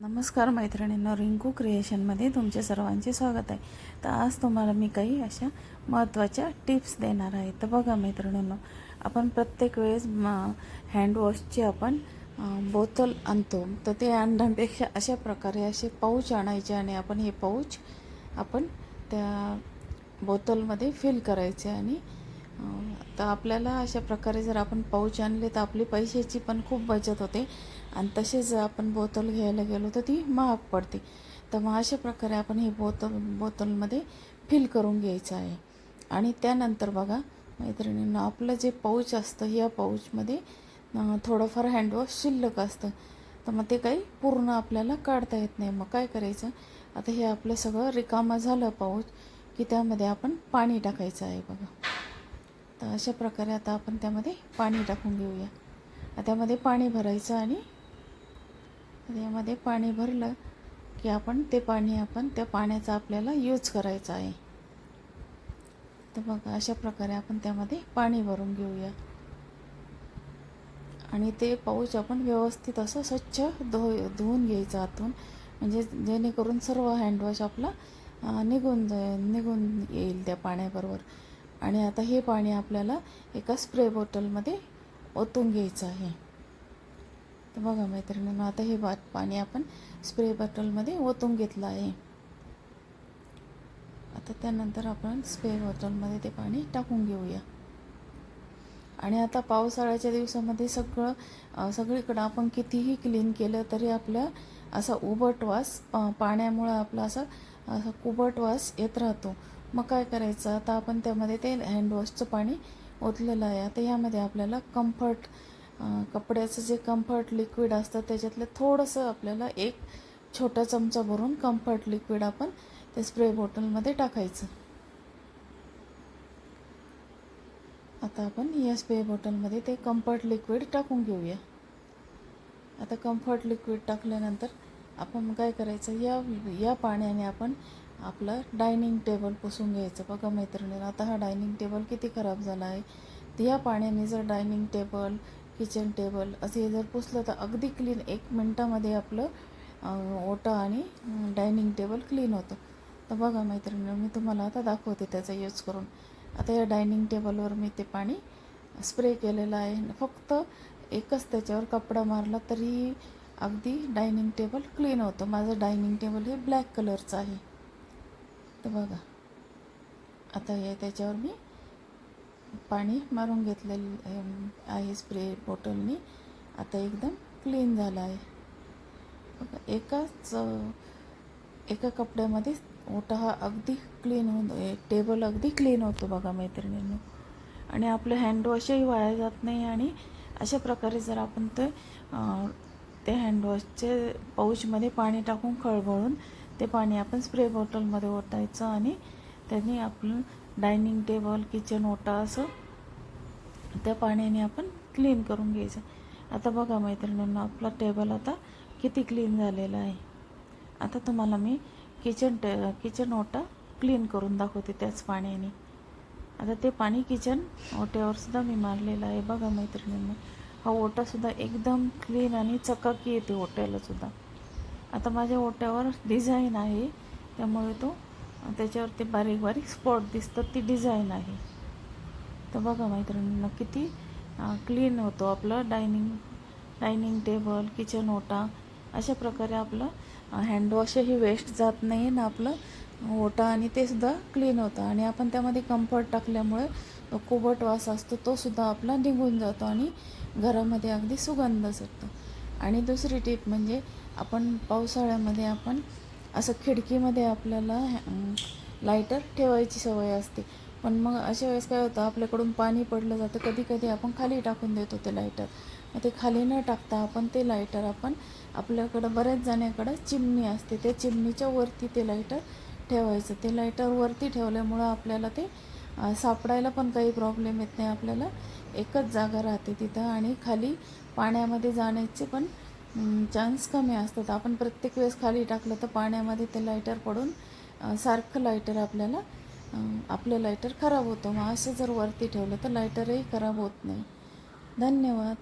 नमस्कार मैत्रिणींना रिंकू क्रिएशनमध्ये तुमचे सर्वांचे स्वागत आहे. तर आज तुम्हाला मी काही अशा महत्त्वाच्या टिप्स देणार आहे. तर बघा मैत्रिणींनो आपण प्रत्येक वेळेस म- हँडवॉशची आपण बोतल आणतो. तर ते आणण्यापेक्षा अशा प्रकारे असे पाऊच आणायचे आणि आपण हे पाऊच आपण त्या बोतलमध्ये फिल करायचे आणि तर आपल्याला अशा प्रकारे जर आपण पाऊच आणले तर आपली पैशाची पण खूप बचत होते. आणि तसेच जर आपण बोतल घ्यायला गेलो तर ती महाग पडते. तर मग अशा प्रकारे आपण हे बोतल बोतलमध्ये फिल करून घ्यायचं आहे. आणि त्यानंतर बघा मैत्रिणींना आपलं जे पाऊच असतं या पाऊचमध्ये थोडंफार हँडवॉश शिल्लक असतं. तर मग ते काही पूर्ण आपल्याला काढता येत नाही. मग काय करायचं? आता हे आपलं सगळं रिकामं झालं पाऊच की त्यामध्ये आपण पाणी टाकायचं आहे बघा. तर अशा प्रकारे आता आपण त्यामध्ये पाणी टाकून घेऊया. त्यामध्ये पाणी भरायचं आणि यामध्ये पाणी भरलं की आपण ते पाणी आपण त्या पाण्याचा आपल्याला यूज करायचा आहे. तर बघा अशा प्रकारे आपण त्यामध्ये पाणी भरून घेऊया. आणि ते पाऊच आपण व्यवस्थित असं स्वच्छ धु धुवून घ्यायचं आतून. म्हणजे जेणेकरून सर्व हँडवॉश आपला निघून निघून येईल त्या पाण्याबरोबर. आणि आता हे पाणी आपल्याला एका स्प्रे बॉटलमध्ये ओतून घ्यायचं आहे. तर बघा मैत्रिणींनो आता हे बा पाणी आपण स्प्रे बॉटलमध्ये ओतून घेतलं आहे. आता त्यानंतर आपण स्प्रे बॉटलमध्ये ते पाणी टाकून घेऊया. आणि आता पावसाळ्याच्या दिवसामध्ये सगळं सगळीकडं आपण कितीही क्लीन केलं तरी आपल्या असा उबट वास पा पाण्यामुळं आपला असा असा कुबट वास येत राहतो. मग काय करायचं? आता आपण त्यामध्ये ते हँडवॉशचं पाणी ओतलेलं आहे. आता यामध्ये आपल्याला कम्फर्ट कपड्याचं जे कम्फर्ट लिक्विड असतं त्याच्यातलं थोडंसं आपल्याला एक छोटा चमचा भरून कम्फर्ट लिक्विड आपण ते स्प्रे बॉटलमध्ये टाकायचं. आता आपण या स्प्रे बॉटलमध्ये ते कम्फर्ट लिक्विड टाकून घेऊया. आता कम्फर्ट लिक्विड टाकल्यानंतर आपण काय करायचं? या या पाण्याने आपण आपलं डायनिंग टेबल पुसून घ्यायचं. बघा मैत्रिणीनं आता हा डायनिंग टेबल किती खराब झाला आहे. तर ह्या पाण्याने जर डायनिंग टेबल किचन टेबल असे जर पुसलं तर अगदी क्लीन एक मिनटामध्ये आपलं अं, ओटा आणि डायनिंग टेबल क्लीन होतं. तर बघा मैत्रिणीनं मी तुम्हाला आता दाखवते त्याचा यूज करून. आता या डायनिंग टेबलवर मी ते पाणी स्प्रे केलेलं आहे. फक्त एकच त्याच्यावर कपडा मारला तरी अगदी डायनिंग टेबल क्लीन होतं. माझं डायनिंग टेबल हे ब्लॅक कलरचं आहे. तर बघा. आता हे त्याच्यावर मी पाणी मारून घेतलेलं आहे. स्प्रे बॉटलनी आता एकदम क्लीन झालं आहे. बघा एकाच एका कपड्यामध्ये ओटा हा अगदी क्लीन होऊन टेबल अगदी क्लीन होतो बघा मैत्रिणींनो. आणि आपलं हँडवॉशही वाया जात नाही आणि अशा प्रकारे जर आपण ते त्या ते हँडवॉशचे पाऊचमध्ये पाणी टाकून खळबळून ते पाणी आपण स्प्रे बॉटलमध्ये ओतायचं आणि त्यांनी आपलं डायनिंग टेबल किचन ओटा असं त्या पाण्याने आपण क्लीन करून घ्यायचं. आता बघा मैत्रिणींना आपला टेबल आता किती क्लीन झालेला आहे. आता तुम्हाला मी किचन टे किचन ओटा क्लीन करून दाखवते त्याच पाण्याने. आता ते पाणी किचन ओट्यावरसुद्धा मी मारलेलं आहे. बघा मैत्रिणींना हा ओटासुद्धा एकदम क्लीन आणि चकाकी येते ओट्यालासुद्धा आता माझ्या ओट्यावर डिझाईन आहे. त्यामुळे तो त्याच्यावरती बारीक बारीक स्पॉट दिसतात ती डिझाईन आहे. तर बघा मैत्रिणींना किती क्लीन होतो आपलं डायनिंग डायनिंग टेबल किचन ओटा. अशा प्रकारे आपलं हँडवॉशही वेस्ट जात नाही ना आपलं ओटा आणि ते सुद्धा क्लीन होतं. आणि आपण त्यामध्ये कम्फर्ट टाकल्यामुळे तो कोबट वास असतो तो सुद्धा आपला निघून जातो आणि घरामध्ये अगदी सुगंध सुटतो आणि दुसरी टीप म्हणजे आपण पावसाळ्यामध्ये आपण असं खिडकीमध्ये आपल्याला लायटर ठेवायची सवय असते. पण मग अशा वेळेस काय होतं आपल्याकडून पाणी पडलं जातं. कधी कधी आपण खाली टाकून देतो ते लायटर मग ते खाली न टाकता आपण ते लायटर आपण आपल्याकडं बऱ्याच जाण्याकडं चिमणी असते. त्या चिमणीच्या वरती ते लायटर ठेवायचं. ते लायटर वरती ठेवल्यामुळं आपल्याला ते सापडायला पण काही प्रॉब्लेम येत नाही आपल्याला. एकच जागा राहते तिथं आणि खाली पाण्यामध्ये जाण्याचे पण चान्स कमी असतात. आपण प्रत्येक वेळेस खाली टाकलं तर पाण्यामध्ये ते लायटर पडून सारखं लायटर आपल्याला आपलं लायटर खराब होतं. मग असं जर वरती ठेवलं तर लायटरही खराब होत नाही. धन्यवाद.